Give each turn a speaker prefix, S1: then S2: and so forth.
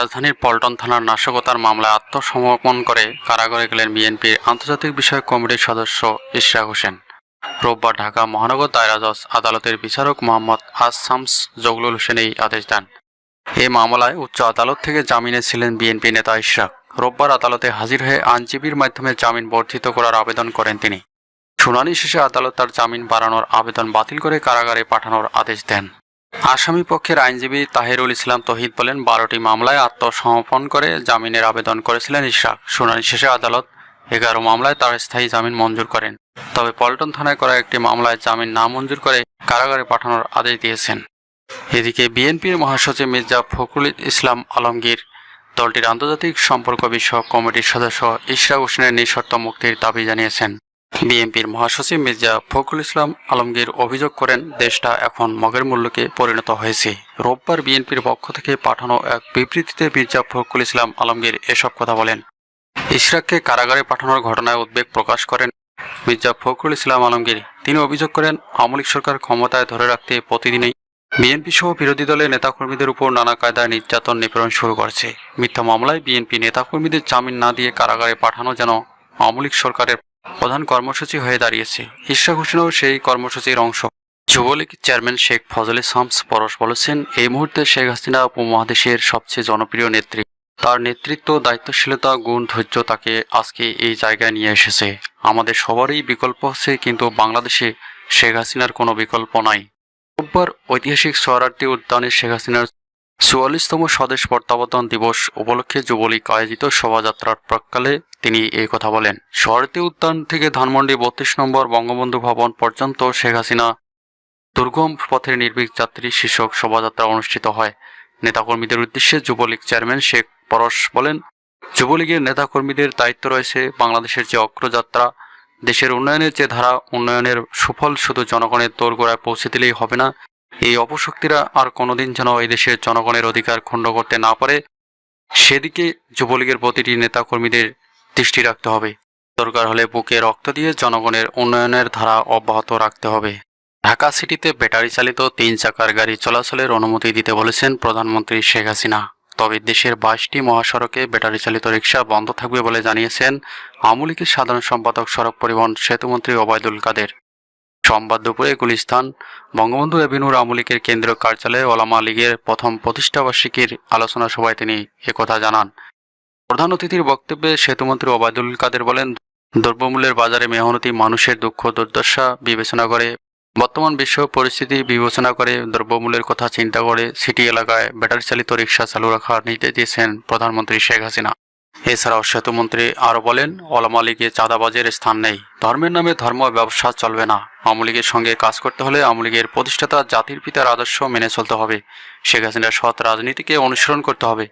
S1: রাজধানীর পল্টন থানার নাশকতার মামলায় আত্মসমর্পণ করে কারাগারে গেলেন বিএনপির আন্তর্জাতিক বিষয়ক কমিটির সদস্য ইশরাক হোসেন। রোববার ঢাকা মহানগর দায়রা জজ আদালতের বিচারক মোহাম্মদ আজ শামস জগলুল হোসেন এই আদেশ দেন। এ মামলায় উচ্চ আদালত থেকে জামিনে ছিলেন বিএনপি নেতা ইশরাক। রোববার আদালতে হাজির হয়ে আইনজীবীর মাধ্যমে জামিন বর্ধিত করার আবেদন করেন তিনি। শুনানি শেষে আদালত তার জামিন বাড়ানোর আবেদন বাতিল করে কারাগারে পাঠানোর আদেশ দেন। আসামি পক্ষের আইনজীবী তাহিরুল ইসলাম তহিদ বলেন, বারোটি মামলায় আত্মসমর্পণ করে জামিনের আবেদন করেছিলেন ইশরাক। শুনানি শেষে আদালত এগারো মামলায় তার স্থায়ী জামিন মঞ্জুর করেন। তবে পল্টন থানায় করা একটি মামলায় জামিন না মঞ্জুর করে কারাগারে পাঠানোর আদেশ দিয়েছেন। এদিকে বিএনপির মহাসচিব মির্জা ফখরুল ইসলাম আলমগীর দলটির আন্তর্জাতিক সম্পর্ক বিষয়ক কমিটির সদস্য ইশরাক হোসেনের নিঃশর্ত মুক্তির দাবি জানিয়েছেন। বিএনপির মহাসচিব মির্জা ফখরুল ইসলাম আলমগীর অভিযোগ করেন, দেশটা এখন মগের মূল্যকে পরিণত হয়েছে। রোববার বিএনপির পক্ষ থেকে পাঠানো এক বিবৃতিতে মির্জা ফখরুল ইসলাম আলমগীর এসব কথা বলেন। ইশরাককে কারাগারে পাঠানোর ঘটনায় উদ্বেগ প্রকাশ করেন মির্জা ফখরুল ইসলাম আলমগীর। তিনি অভিযোগ করেন, আওয়ামী সরকার ক্ষমতায় ধরে রাখতে প্রতিদিনই বিএনপি সহ বিরোধী দলের নেতাকর্মীদের উপর নানা কায়দায় নির্যাতন নিপীড়ন শুরু করেছে। মিথ্যা মামলায় বিএনপি নেতাকর্মীদের জামিন না দিয়ে কারাগারে পাঠানো যেন আওয়ামী লীগ সরকারের প্রধান কর্মসূচি হয়ে দাঁড়িয়েছে। ইশরাক ঘোষণাও সেই কর্মসূচির অংশ। যুবলীগ চেয়ারম্যান শেখ ফজলে শামস পরশ বলেছেন, এই মুহূর্তে শেখ হাসিনা উপমহাদেশের সবচেয়ে জনপ্রিয় নেত্রী। তার নেতৃত্ব, দায়িত্বশীলতা, গুণ, ধৈর্য তাকে আজকে এই জায়গায় নিয়ে এসেছে। আমাদের সবারই বিকল্প আছে, কিন্তু বাংলাদেশে শেখ হাসিনার কোনো বিকল্প নাই। রোববার ঐতিহাসিক সোহরার্দি উদ্যানে শেখ হাসিনার চুয়াল্লিশতম স্বদেশ প্রত্যাবর্তন দিবস উপলক্ষে যুবলীগ আয়োজিত শোভাযাত্রার প্রাককালে তিনি এই কথা বলেন। সোহরার্দি উদ্যান থেকে ধানমন্ডি বত্রিশ নম্বর বঙ্গবন্ধু ভবন পর্যন্ত শেখ হাসিনা দুর্গম পথের নির্ভীক যাত্রী শীর্ষক শোভাযাত্রা অনুষ্ঠিত হয়। নেতাকর্মীদের উদ্দেশ্যে যুবলীগ চেয়ারম্যান শেখ পরশ বলেন, যুবলীগের নেতাকর্মীদের দায়িত্ব রয়েছে বাংলাদেশের যে অগ্রযাত্রা, দেশের উন্নয়নের যে ধারা, উন্নয়নের সুফল শুধু জনগণের দোরগোড়ায় পৌঁছে দিলেই হবে না এই অপশক্তিরা আর কোনোদিন যেন এই দেশের জনগণের অধিকার খণ্ড করতে না পারে, সেদিকে যুবলীগের প্রতিটি নেতাকর্মীদের দৃষ্টি রাখতে হবে। দরকার হলে বুকে রক্ত দিয়ে জনগণের উন্নয়নের ধারা অব্যাহত রাখতে হবে। ঢাকা সিটিতে ব্যাটারি চালিত তিন চাকার গাড়ি চলাচলের অনুমতি দিতে বলেছেন প্রধানমন্ত্রী শেখ হাসিনা। তবে দেশের বাইশটি মহাসড়কে ব্যাটারি চালিত রিক্সা বন্ধ থাকবে বলে জানিয়েছেন আওয়ামী লীগের সাধারণ সম্পাদক সড়ক পরিবহন সেতুমন্ত্রী ওবায়দুল কাদের। সোমবার দুপুরে গুলিস্তান বঙ্গবন্ধু এভিনুর আমলিকের কেন্দ্রীয় কার্যালয়ে ওলামা লীগের প্রথম প্রতিষ্ঠাবার্ষিকীর আলোচনা সভায় তিনি একথা জানান। প্রধান অতিথির বক্তব্যে সেতুমন্ত্রী ওবায়দুল কাদের বলেন, দ্রব্যমূল্যের বাজারে মেহনতি মানুষের দুঃখ দুর্দশা বিবেচনা করে, বর্তমান বিশ্ব পরিস্থিতি বিবেচনা করে দ্রব্যমূল্যের কথা চিন্তা করে সিটি এলাকায় ব্যাটারি চালিত রিক্সা চালু রাখার নির্দেশ দিয়েছেন প্রধানমন্ত্রী শেখ হাসিনা। এছাড়াও সেতুমন্ত্রী আরও বলেন ওলামা লীগে চাঁদাবাজের স্থান নেই। ধর্মের নামে ধর্ম ব্যবসা চলবে না। আওয়ামী লীগের সঙ্গে কাজ করতে হলে আওয়ামী লীগের প্রতিষ্ঠাতা জাতির পিতার আদর্শ মেনে চলতে হবে। শেখ হাসিনার সৎ রাজনীতিকে অনুসরণ করতে হবে।